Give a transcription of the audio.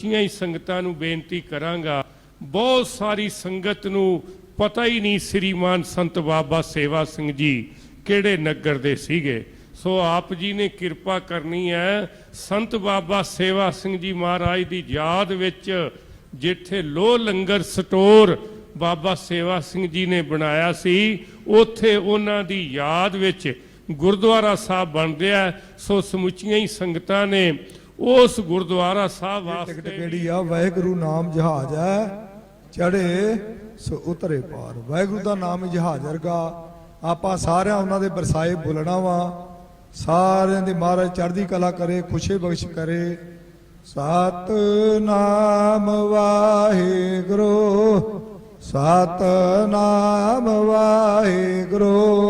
ਚੀਆਂ ਹੀ ਸੰਗਤਾਂ ਨੂੰ ਬੇਨਤੀ ਕਰਾਂਗਾ, ਬਹੁਤ ਸਾਰੀ ਸੰਗਤ ਨੂੰ ਪਤਾ ਹੀ ਨਹੀਂ ਸ੍ਰੀਮਾਨ ਸੰਤ ਬਾਬਾ ਸੇਵਾ ਸਿੰਘ ਜੀ ਕਿਹੜੇ ਨਗਰ ਦੇ ਸੀਗੇ ਸੋ ਆਪ ਜੀ ਨੇ ਕਿਰਪਾ ਕਰਨੀ ਹੈ, ਸੰਤ ਬਾਬਾ ਸੇਵਾ ਸਿੰਘ ਜੀ ਮਹਾਰਾਜ ਦੀ ਯਾਦ ਵਿੱਚ ਜਿੱਥੇ ਲੋ ਲੰਗਰ ਸਟੋਰ ਬਾਬਾ ਸੇਵਾ ਸਿੰਘ ਜੀ ਨੇ ਬਣਾਇਆ ਸੀ, ਉੱਥੇ ਉਹਨਾਂ ਦੀ ਯਾਦ ਵਿੱਚ ਗੁਰਦੁਆਰਾ ਸਾਹਿਬ ਬਣ ਰਿਹਾ ਹੈ। ਸੋ ਸਮੁੱਚੀਆਂ ਹੀ ਸੰਗਤਾਂ ਨੇ ਉਸ ਗੁਰਦੁਆਰਾ ਸਾਹਿਬ ਟਿਕਟ ਵਾਸਤੇ ਕਿਹੜੀ ਆ? ਵਾਹਿਗੁਰੂ ਨਾਮ ਜਹਾਜ਼ ਹੈ। ਚੜੇ ਸੋ ਉਤਰੇ ਪਾਰ। ਵਾਹਿਗੁਰੂ ਦਾ ਨਾਮ ਜਹਾਜ਼ ਵਰਗਾ। ਆਪਾਂ ਸਾਰਿਆਂ ਉਹਨਾਂ ਦੇ ਬਰਸਾਏ ਬੁਲਣਾ ਵਾ। ਸਾਰਿਆਂ ਦੀ ਮਹਾਰਾਜ ਚੜ੍ਹਦੀ ਕਲਾ ਕਰੇ ਖੁਸ਼ੀ ਬਖਸ਼ ਕਰੇ। ਸਤ ਨਾਮ ਵਾਹਿਗੁਰੂ ਸਤ ਨਾਮ ਵਾਹਿਗੁਰੂ।